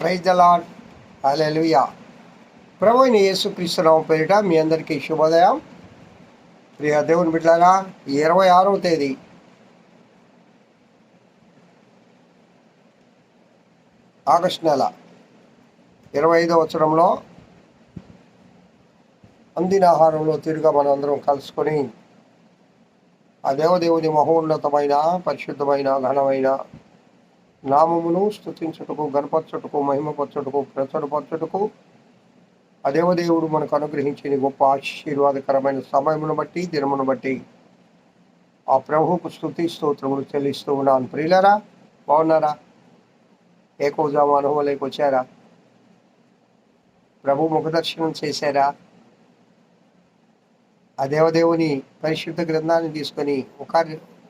Praise the lord ప్రభు అయిన యేసు క్రీస్తునామ పేరిట మీ అందరికీ శుభోదయం. ప్రియ దేవుని బిడ్డారా ఇరవై ఆరవ తేదీ. ఆగస్ట్ నెల ఇరవై ఐదవ సంవత్సరంలో అందిన ఆహారంలో తిరుగా మనందరం కలుసుకొని ఆ దేవదేవుని మహోన్నతమైన పరిశుద్ధమైన ఘనమైన నామమును స్తుతించుటకు గణపరచుటకు మహిమపరచుటకు ప్రచురపరచుటకు. ఆ దేవదేవుడు మనకు అనుగ్రహించిన గొప్ప ఆశీర్వాదకరమైన సమయమును బట్టి దినమును బట్టి. ఆ ప్రభువుకు స్థుతి స్తోత్రములు చెల్లిస్తూ ఉన్నాను ప్రియులరా బాగున్నారా? ఏకోజామ అనుభవంలోకి వచ్చారా? ప్రభు ముఖదర్శనం చేశారా? ఆ దేవదేవుని పరిశుద్ధ గ్రంథాన్ని తీసుకొని ఒక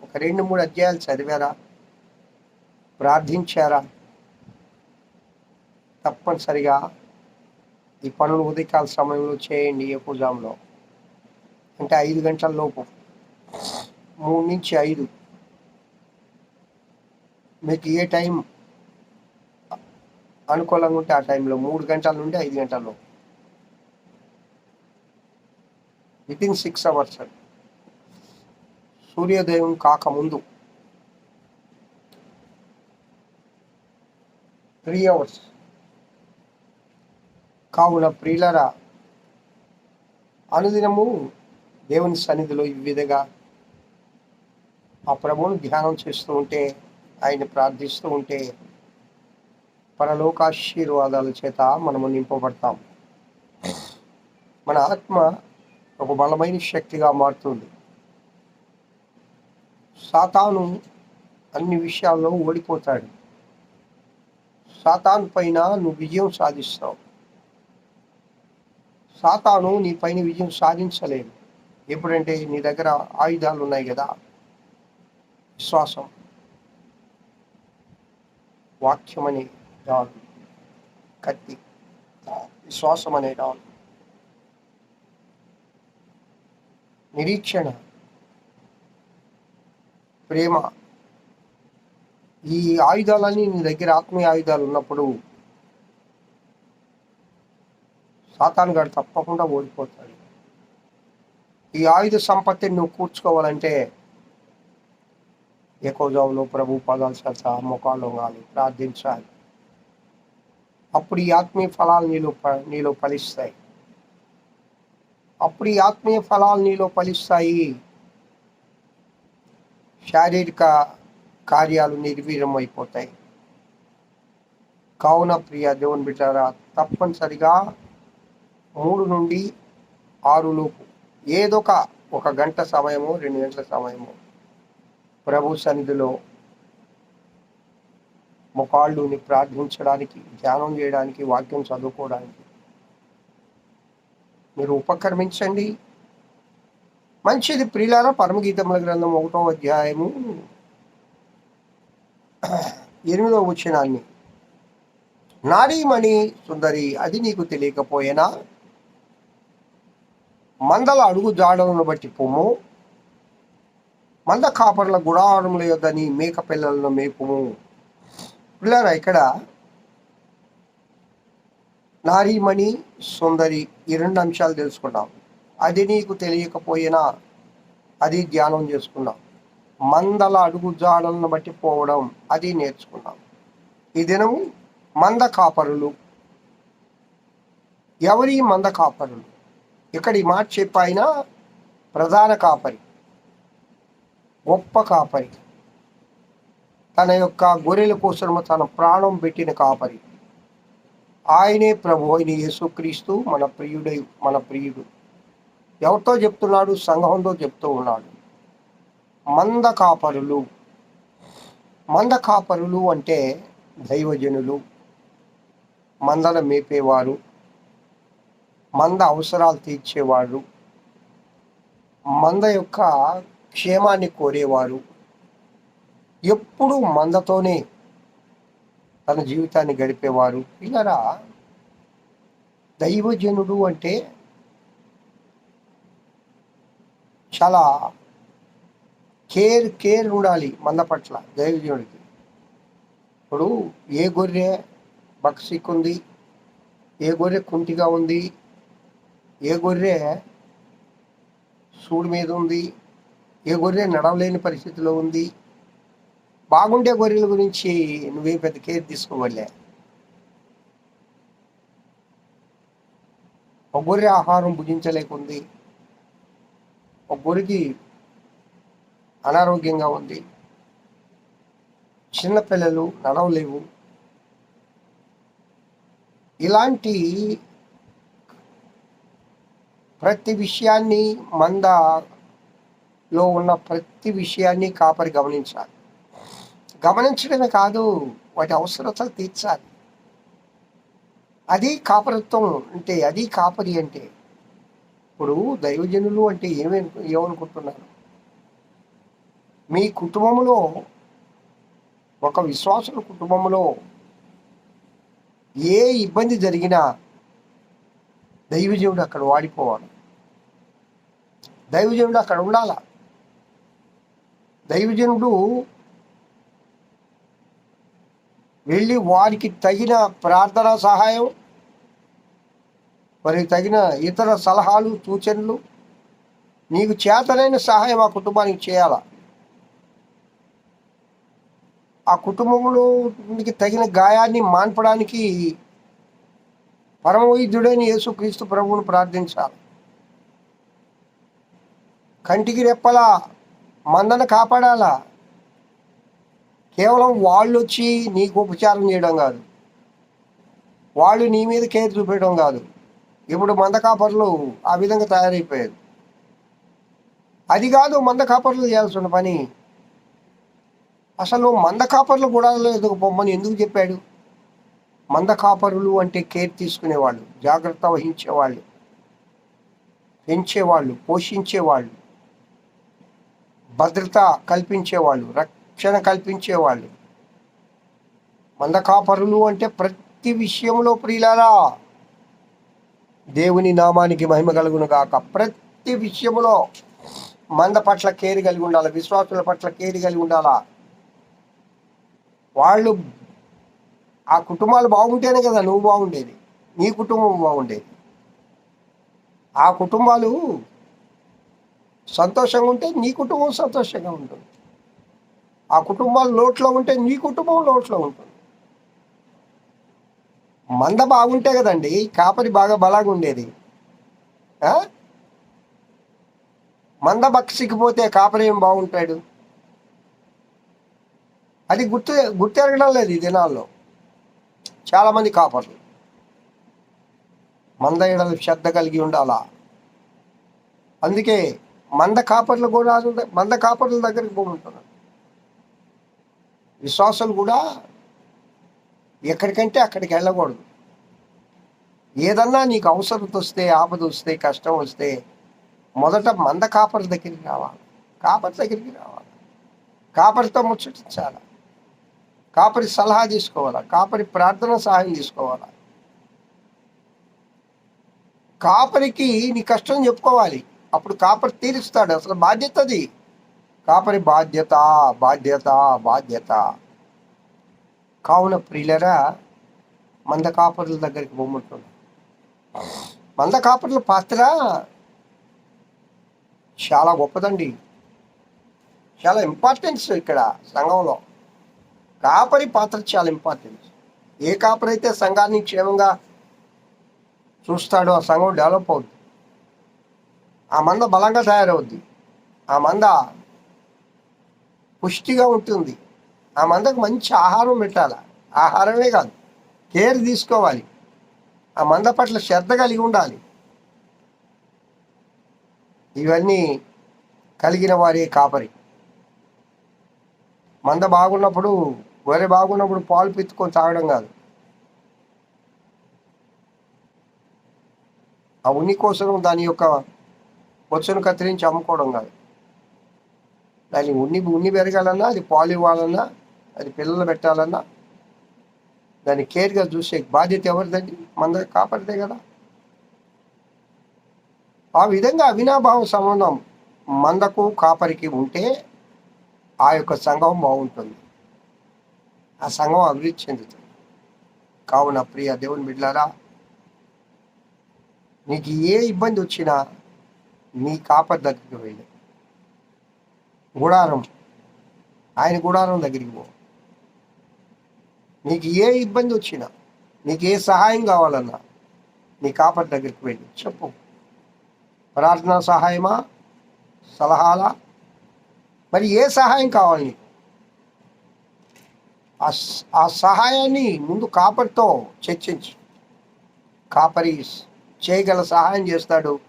ఒక రెండు మూడు అధ్యాయాలు చదివారా? ప్రార్థించారా? తప్పనిసరిగా ఈ పనులు ఉదయకాల సమయంలో చేయండి ఏ పూజాంలో అంటే ఐదు గంటల లోపు. మూడు నుంచి ఐదు. మీకు ఏ టైం అనుకూలంగా ఉంటే ఆ టైంలో మూడు గంటల నుండి ఐదు గంటల్లో విత్ ఇన్ సిక్స్ అవర్స్ సూర్యోదయం కాకముందు. త్రీ అవర్స్ కావున ప్రియులరా అనుదినము దేవుని సన్నిధిలో ఈ విధంగా ఆ ప్రభువును ధ్యానం చేస్తూ ఉంటే ఆయన ప్రార్థిస్తూ ఉంటే పరలోకాశీర్వాదాల చేత మనము నింపబడతాం. మన ఆత్మ ఒక బలమైన శక్తిగా మారుతుంది. సాతాను అన్ని విషయాల్లో ఓడిపోతాడు. సాతాను పైన నువ్వు విజయం సాధిస్తావు. సాతాను నీ పైన విజయం సాధించలేదు ఎప్పుడంటే నీ దగ్గర ఆయుధాలు ఉన్నాయి కదా విశ్వాసం. వాక్యం అనే డాల్ కత్తి. విశ్వాసం అనే డాల్ నిరీక్షణ. ప్రేమ. ఈ ఆయుధాలన్నీ నీ దగ్గర ఆత్మీయ ఆయుధాలు ఉన్నప్పుడు సాతాను గారు తప్పకుండా ఓడిపోతాడు. ఈ ఆయుధ సంపత్తిని నువ్వు కూర్చుకోవాలంటే ఎక్కువజాములో ప్రభు పదాలు చేత ముఖాలు కాలి ప్రార్థించాలి. అప్పుడు ఈ ఆత్మీయ ఫలాలు నీలో ప- నీలో ఫలిస్తాయి. అప్పుడు ఈ ఆత్మీయ ఫలాలు నీలో ఫలిస్తాయి. శారీరక కార్యాలు నిర్వీర్యమైపోతాయి. అయిపోతాయి కావున ప్రియ దేవుని బిడ్డారా తప్పనిసరిగా మూడు నుండి ఆరు లోపు ఏదొక ఒక గంట సమయము రెండు గంటల సమయము ప్రభు సన్నిధిలో ముఖాళ్ళుని ప్రార్థించడానికి ధ్యానం చేయడానికి వాక్యం చదువుకోవడానికి మీరు ఉపక్రమించండి. మంచిది ప్రియులారా పరమగీతముల గ్రంథం ఒకటో అధ్యాయము ఎనిమిదో వచనాన్ని. నారీమణి సుందరి అది నీకు తెలియకపోయేనా? మందల అడుగు జాడలను బట్టి పొమ్ము. మంద కాపర్ల గుడారముల యొద్ద నీ మేక పిల్లలను మేపుము. పిల్లరా ఇక్కడ నారీమణి సుందరి ఈ రెండు అంశాలు తెలుసుకున్నాం అది నీకు తెలియకపోయినా? అది ధ్యానం చేసుకున్నాం మందల అడుగు జాడలను బట్టి పోవడం అది నేర్చుకున్నాం. ఈ దినము మంద కాపరులు. ఎవరి మంద కాపరులు? ఇక్కడ ఈ మాట చెప్పాయిన ప్రధాన కాపరి గొప్ప కాపరి. తన యొక్క గొర్రెల కోసము తన ప్రాణం పెట్టిన కాపరి. ఆయనే ప్రభు అయిన యేసుక్రీస్తు మన ప్రియుడై మన ప్రియుడు. ఎవరితో చెప్తున్నాడు? సంఘంతో చెప్తూ ఉన్నాడు. మంద కాపరులు మంద కాపరులు అంటే దైవజనులు. మందల మేపేవారు. మంద అవసరాలు తీర్చేవారు. మంద యొక్క క్షేమాన్ని కోరేవారు. ఎప్పుడూ మందతోనే తన జీవితాన్ని గడిపేవారు. ఇలా దైవజనుడు అంటే చాలా కేర్ కేర్ ఉండాలి మంద పట్ల దైవజనుడికి. ఇప్పుడు ఏ గొర్రె బక్సిక్ ఉంది ఏ గొర్రె కుంటిగా ఉంది ఏ గొర్రె సూడు మీద ఉంది ఏ గొర్రె నడవలేని పరిస్థితిలో ఉంది బాగుండే గొర్రెల గురించి నువ్వేం పెద్ద కేర్ తీసుకోవాలే. ఒక గొర్రె ఆహారం భుజించలేకుంది ఒక గొర్రెకి అనారోగ్యంగా ఉంది. చిన్నపిల్లలు నడవలేవు. ఇలాంటి ప్రతి విషయాన్ని మందలో ఉన్న ప్రతి విషయాన్ని కాపరి గమనించాలి. గమనించడమే కాదు వాటి అవసరతలు తీర్చాలి. అది కాపరత్వం అంటే అది కాపరి అంటే ఇప్పుడు దైవజనులు అంటే ఏమే ఏమనుకుంటున్నారు? మీ కుటుంబంలో ఒక విశ్వాసుల కుటుంబంలో ఏ ఇబ్బంది జరిగినా దైవజనుడు అక్కడ వాడిపోవాలి. దైవజనుడు అక్కడ ఉండాల. దైవజనుడు వెళ్ళి వారికి తగిన ప్రార్థన సహాయం మరి తగిన ఇతర సలహాలు సూచనలు నీకు చేతనైన సహాయం ఆ కుటుంబానికి చేయాలా? ఆ కుటుంబంలో తగిన గాయాన్ని మాన్పడానికి పరమవైద్యుడైన యేసుక్రీస్తు ప్రభువును ప్రార్థించాలి. కంటికి రెప్పలా మందన కాపాడాలా? కేవలం వాళ్ళు వచ్చి నీకు ఉపచారం చేయడం కాదు. వాళ్ళు నీ మీద కేర్ చూపించడం కాదు. ఇప్పుడు మంద కాపర్లు ఆ విధంగా తయారైపోయారు. అది కాదు మంద కాపర్లు చేయాల్సిన పని. అసలు మంద కాపర్లు కూడా ఎందుకు పొమ్మని ఎందుకు చెప్పాడు? మంద కాపరులు అంటే కేర్ తీసుకునేవాళ్ళు జాగ్రత్త వహించేవాళ్ళు పెంచేవాళ్ళు పోషించేవాళ్ళు భద్రత కల్పించేవాళ్ళు రక్షణ కల్పించేవాళ్ళు. మంద కాపరులు అంటే ప్రతి విషయంలో ప్రియులారా. దేవుని నామానికి మహిమ కలుగును గాక. ప్రతి విషయంలో మంద పట్ల కేరి కలిగి ఉండాలి? విశ్వాసుల పట్ల కేరి కలిగి ఉండాలా? వాళ్ళు ఆ కుటుంబాలు బాగుంటేనే కదా నువ్వు బాగుండేది నీ కుటుంబం బాగుండేది. ఆ కుటుంబాలు సంతోషంగా ఉంటే నీ కుటుంబం సంతోషంగా ఉంటుంది. ఆ కుటుంబాలు లోట్లో ఉంటే నీ కుటుంబం లోట్లో ఉంటుంది. మంద బాగుంటే కదండి కాపరి బాగా బలాగా ఉండేది. ఆ? మంద బక్సికిపోతే కాపరి ఏం బాగుంటాడు? అది గుర్తు గుర్తెరగడం లేదు ఈ దినాల్లో. చాలామంది కాపర్లు. మంద ఎడలు శ్రద్ధ కలిగి ఉండాలా? అందుకే మంద కాపర్లు కూడా మంద కాపర్ల దగ్గరికి పోమంటున్నారు విశ్వాసాలు కూడా ఎక్కడికంటే అక్కడికి వెళ్ళకూడదు. ఏదన్నా నీకు అవసరం వస్తే ఆపద వస్తే కష్టం వస్తే మొదట మంద కాపరి దగ్గరికి రావాలి. కాపరి దగ్గరికి రావాలి. కాపరితో ముచ్చటించాలి? కాపరి సలహా తీసుకోవాలా? కాపరి ప్రార్థన సహాయం తీసుకోవాలా? కాపరికి నీ కష్టం చెప్పుకోవాలి. అప్పుడు కాపరి తీరుస్తాడు. అసలు బాధ్యత అది. కాపరి బాధ్యత బాధ్యత బాధ్యత. కావున ప్రియులరా మంద కాపరుల దగ్గరికి పోమంటున్నాడు మంద కాపరుల పాత్ర చాలా గొప్పదండి. చాలా ఇంపార్టెన్స్ ఇక్కడ సంఘంలో. కాపరి పాత్ర చాలా ఇంపార్టెంట్ ఏ కాపరి అయితే సంఘాన్ని క్షేమంగా చూస్తాడో ఆ సంఘం డెవలప్ అవుద్ది. ఆ మంద బలంగా తయారవుద్ది. ఆ మంద పుష్టిగా ఉంటుంది. ఆ మందకు మంచి ఆహారం పెట్టాలి? ఆహారమే కాదు కేర్ తీసుకోవాలి. ఆ మంద పట్ల శ్రద్ధ కలిగి ఉండాలి. ఇవన్నీ కలిగిన వారే కాపరి. మంద బాగున్నప్పుడు గొర్రె బాగున్నప్పుడు పాలు పిత్తుకొని తాగడం కాదు. ఆ ఉన్ని కోసం దాని యొక్క బొచ్చును కత్తిరించి అమ్ముకోవడం కాదు. దాని ఉన్ని ఉన్ని పెరగాలన్నా అది పాలు ఇవ్వాలన్నా అది పిల్లలు పెట్టాలన్నా దాన్ని కేర్గా చూసే బాధ్యత ఎవరిదండి? మన కాపాడితే కదా. ఆ విధంగా అవినాభావ సంబంధం మందకు కాపరికి ఉంటే ఆ యొక్క సంఘం బాగుంటుంది. ఆ సంఘం అభివృద్ధి చెందుతుంది. కావున ప్రియ దేవుని బిడ్లారా నీకు ఏ ఇబ్బంది వచ్చినా నీ కాపర్ దగ్గరికి వెళ్ళి. గుడారం ఆయన గుడారం దగ్గరికి పో. నీకు ఏ ఇబ్బంది వచ్చినా నీకు ఏ సహాయం కావాలన్నా నీ కాపర్ దగ్గరికి వెళ్ళి. చెప్పు. ప్రార్థనా సహాయమా? సలహాలా? మరి ఏ సహాయం కావాలి? నీకు ఆ ఆ సహాయాన్ని ముందు కాపరితో చర్చించు. కాపరి చేయగల సహాయం చేస్తాడు.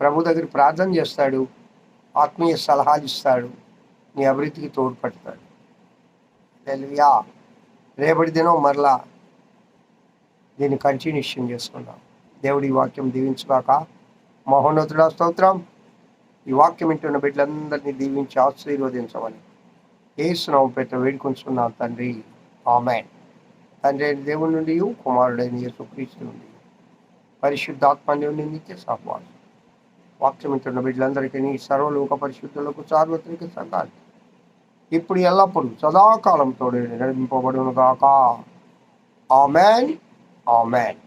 ప్రభు దగ్గర ప్రార్థన చేస్తాడు. ఆత్మీయ సలహాలు ఇస్తాడు. నీ అభివృద్ధికి తోడ్పడతాడు తెలివియా రేపటి దినం మరలా దీన్ని కంటిన్యూషన్ చేసుకుందాం. దేవుడి వాక్యం దీవించుగాక. మహోన్నతుడ స్తోత్రం. ఈ వాక్యం వింటున్న బిడ్డలందరినీ దీవించి ఆశీర్వదించమని ఏసునామం పెట్ట వేడుకొంచున్నాను తండ్రి. ఆమెన్. తండ్రి అయిన దేవుడి నుండి కుమారుడైన యేసుక్రీస్తు నుండి పరిశుద్ధాత్మ నుండి నిత్య సహవాసం. వాక్యం వింటున్న బిడ్డలందరికీ నీ సర్వలోక పరిశుద్ధులకు సార్వత్రిక సంఘాలు ఇప్పుడు ఎల్లప్పుడూ సదాకాలంతో నడిపింపబడును గాక ఆమెన్. ఆమెన్.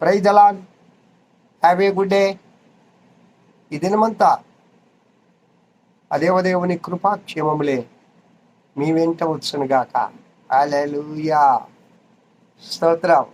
ప్రైజ్ అలాన్ హ్యావ్ ఏ గుడ్ డే. ఈ దినమంతా అదేవదేవుని కృపాక్షేమములే మీ వెంట వచ్చునుగాక. అలెలుయా స్తోత్రం.